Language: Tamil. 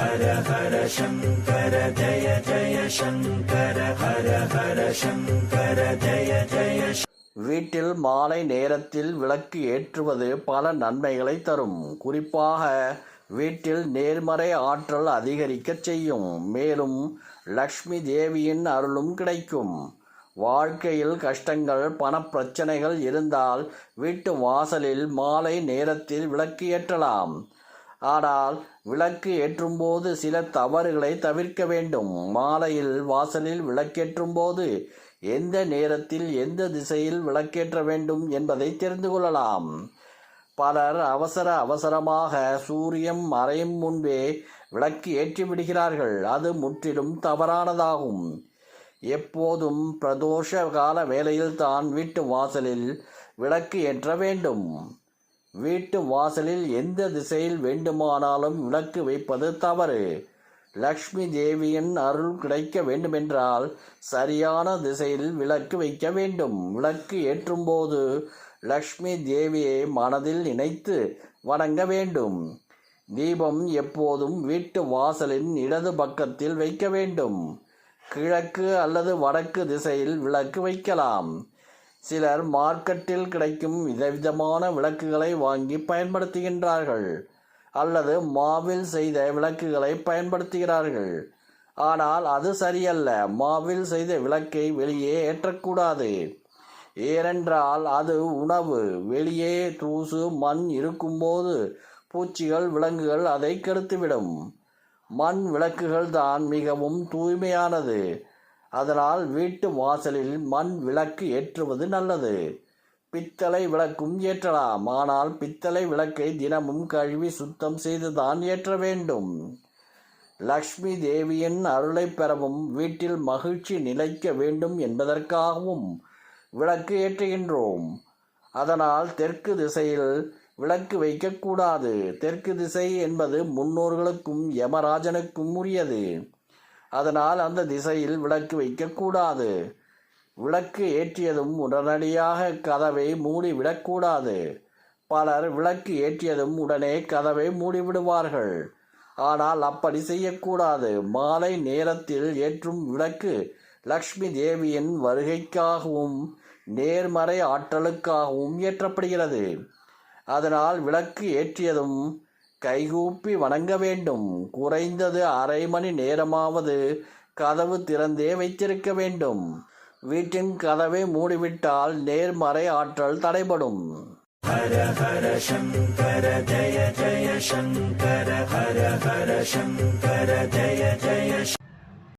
ஹர ஹர சங்கர ஜய ஜய சங்கர ஹர ஹர சங்கர ஜய ஜய வீட்டில் மாலை நேரத்தில் விளக்கு ஏற்றுவது பல நன்மைகளை தரும். குறிப்பாக வீட்டில் நேர்மறை ஆற்றல் அதிகரிக்கச் செய்யும். மேலும் லக்ஷ்மி தேவியின் அருளும் கிடைக்கும். வாழ்க்கையில் கஷ்டங்கள் பணப்பிரச்சனைகள் இருந்தால் வீட்டு வாசலில் மாலை நேரத்தில் விளக்கு ஏற்றலாம். ஆனால் விளக்கு ஏற்றும்போது சில தவறுகளை தவிர்க்க வேண்டும். மாலையில் வாசலில் விளக்கேற்றும் போது எந்த நேரத்தில் எந்த திசையில் விளக்கேற்ற வேண்டும் என்பதை தெரிந்து கொள்ளலாம். பலர் அவசர அவசரமாக சூரியன் மறையும் முன்பே விளக்கு ஏற்றி விடுகிறார்கள். அது முற்றிலும் தவறானதாகும். எப்போதும் பிரதோஷ கால வேளையில் தான் வீட்டு வாசலில் விளக்கு ஏற்ற வேண்டும். வீட்டு வாசலில் எந்த திசையில் வேண்டுமானாலும் விளக்கு வைப்பது தவறு. லக்ஷ்மி தேவியின் அருள் கிடைக்க வேண்டுமென்றால் சரியான திசையில் விளக்கு வைக்க வேண்டும். விளக்கு ஏற்றும்போது லக்ஷ்மி தேவியை மனதில் நினைத்து வணங்க வேண்டும். தீபம் எப்போதும் வீட்டு வாசலின் இடது பக்கத்தில் வைக்க வேண்டும். கிழக்கு அல்லது வடக்கு திசையில் விளக்கு வைக்கலாம். சிலர் மார்க்கெட்டில் கிடைக்கும் விதவிதமான விளக்குகளை வாங்கி பயன்படுத்துகின்றார்கள் அல்லது மாவில் செய்த விளக்குகளை பயன்படுத்துகிறார்கள். ஆனால் அது சரியல்ல மாவில் செய்த விளக்கை வெளியே ஏற்றக்கூடாது. ஏனென்றால் அது உணவு வெளியே தூசு மண் இருக்கும்போது பூச்சிகள் விலங்குகள் அதை கெடுத்துவிடும். மண் விளக்குகள் தான் மிகவும் தூய்மையானது. அதனால் வீட்டு வாசலில் மண் விளக்கு ஏற்றுவது நல்லது. பித்தளை விளக்கும் ஏற்றலாம். ஆனால் பித்தளை விளக்கை தினமும் கழுவி சுத்தம் செய்துதான் ஏற்ற வேண்டும். லக்ஷ்மி தேவியின் அருளை பெறவும் வீட்டில் மகிழ்ச்சி நிலைக்க வேண்டும் என்பதற்காகவும் விளக்கு ஏற்றுகின்றோம். அதனால் தெற்கு திசையில் விளக்கு வைக்கக்கூடாது. தெற்கு திசை என்பது முன்னோர்களுக்கும் யமராஜனுக்கும் உரியது. அதனால் அந்த திசையில் விளக்கு வைக்கக்கூடாது விளக்கு ஏற்றியதும் உடனடியாக கதவை மூடிவிடக்கூடாது பலர் விளக்கு ஏற்றியதும் உடனே கதவை மூடிவிடுவார்கள் ஆனால் அப்படி செய்யக்கூடாது. மாலை நேரத்தில் ஏற்றும் விளக்கு லக்ஷ்மி தேவியின் வருகைக்காகவும் நேர்மறை ஆற்றலுக்காகவும் ஏற்றப்படுகிறது. அதனால் விளக்கு ஏற்றியதும் கைகூப்பி வணங்க வேண்டும். குறைந்தது அரை மணி நேரமாவது கதவு திறந்தே வைத்திருக்க வேண்டும். வீட்டின் கதவை மூடிவிட்டால் நேர்மறை ஆற்றல் தடைபடும். ஹர ஹர சங்கர ஜய ஜய சங்கர ஹர ஹர சங்கர ஜய